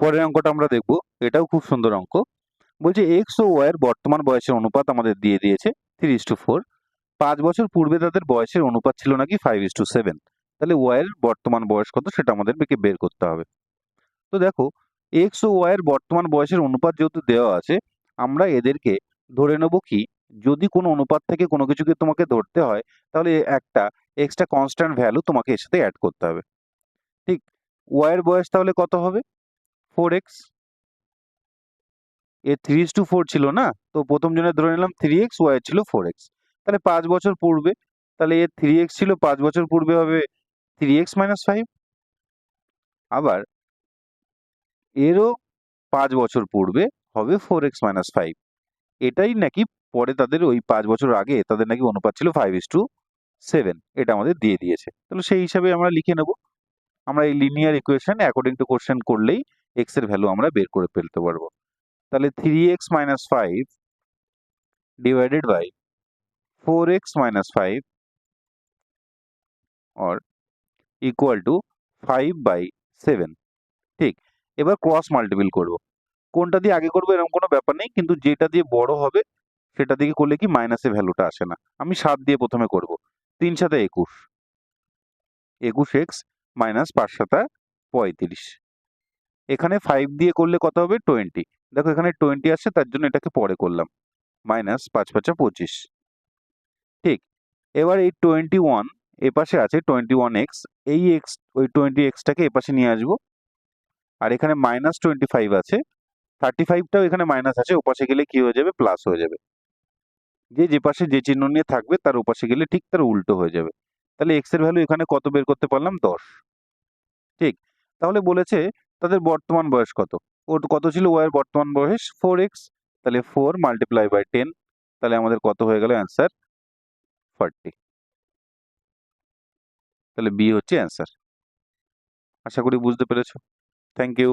পরের অঙ্কটা আমরা দেখব। এটাও খুব সুন্দর অঙ্ক। বলছে এক্স ও ওয়াই এর বর্তমান বয়সের অনুপাত আমাদের দিয়ে দিয়েছে থ্রি ইস টু ফোর পাঁচ বছর পূর্বে তাদের বয়সের অনুপাত ছিল নাকি ফাইভ ইস টু সেভেন তাহলে ওয়াই এর বর্তমান বয়স কত সেটা আমাদেরকে বের করতে হবে। তো দেখো এক্স ও ওয়াই এর বর্তমান বয়সের অনুপাত যেহেতু দেওয়া আছে, আমরা এদেরকে ধরে নেব কি, যদি কোনো অনুপাত থেকে কোনো কিছুকে তোমাকে ধরতে হয়, তাহলে একটা এক্সট্রা কনস্ট্যান্ট ভ্যালু তোমাকে এর সাথে অ্যাড করতে হবে। ঠিক ওয়াই এর বয়স তাহলে কত হবে? ফোর এক্স এ থ্রি টু ফোর ছিল না? তো প্রথম জনের ধরে নিলাম থ্রি এক্স ওয়াই ছিল ফোর এক্স তাহলে পাঁচ বছর পূর্বে, তাহলে এর থ্রি এক্স ছিল, পাঁচ বছর পূর্বে হবে থ্রি এক্স মাইনাস ফাইভ আবার এরও পাঁচ বছর পূর্বে হবে ফোর এক্স মাইনাস ফাইভ এটাই নাকি পরে তাদের ওই পাঁচ বছর আগে তাদের নাকি অনুপাত ছিল ফাইভ ইস টু সেভেন এটা আমাদের দিয়ে দিয়েছে। তাহলে সেই হিসাবে আমরা লিখে নেব। আমরা এই linear equation according to question করলেই এক্সের ভ্যালু আমরা বের করে ফেলতে পারব। তাহলে three x minus five divided by four x minus five or equal to five by seven ঠিক? এবার ক্রস মাল্টিপল করব। কোনটা দিয়ে আগে করব এরকম কোনো ব্যাপার নেই, কিন্তু যেটা দিয়ে বড় হবে সেটা দিকে করলে কি মাইনাসে ভ্যালুটা আসে না। আমি সাত দিয়ে প্রথমে করব। তিন সাথে একুশ। একুশ এক্স মাইনাস পাঁচ সাতা পঁয়ত্রিশ। এখানে ফাইভ দিয়ে করলে কত হবে? টোয়েন্টি দেখো এখানে টোয়েন্টি আসছে, তার জন্য এটাকে পরে করলাম। মাইনাস পাঁচ পাঁচা পঁচিশ। ঠিক, এবার এই টোয়েন্টি ওয়ান এপাশে আছে টোয়েন্টি ওয়ান এক্স এই এক্স ওই টোয়েন্টি এক্সটাকে এপাশে নিয়ে আসব। আর এখানে মাইনাস টোয়েন্টি ফাইভ আছে। থার্টি ফাইভটাও এখানে মাইনাস আছে, ওপাশে গেলে কি হয়ে যাবে? প্লাস হয়ে যাবে। যে যে পাশে যে চিহ্ন নিয়ে থাকবে, তার ওপাশে গেলে ঠিক তার উল্টো হয়ে যাবে। তাহলে এক্সের ভ্যালু এখানে কত বের করতে পারলাম? দশ। ঠিক, তাহলে বলেছে তাদের বর্তমান বয়স কত? ওর কত ছিল? ওয়ের বর্তমান বয়স ফোর এক্স তাহলে ফোর মাল্টিপ্লাই বাই টেন তাহলে আমাদের কত হয়ে গেল অ্যান্সার ফর্টি তাহলে বি হচ্ছে অ্যান্সার আশা করি বুঝতে পেরেছ। Thank you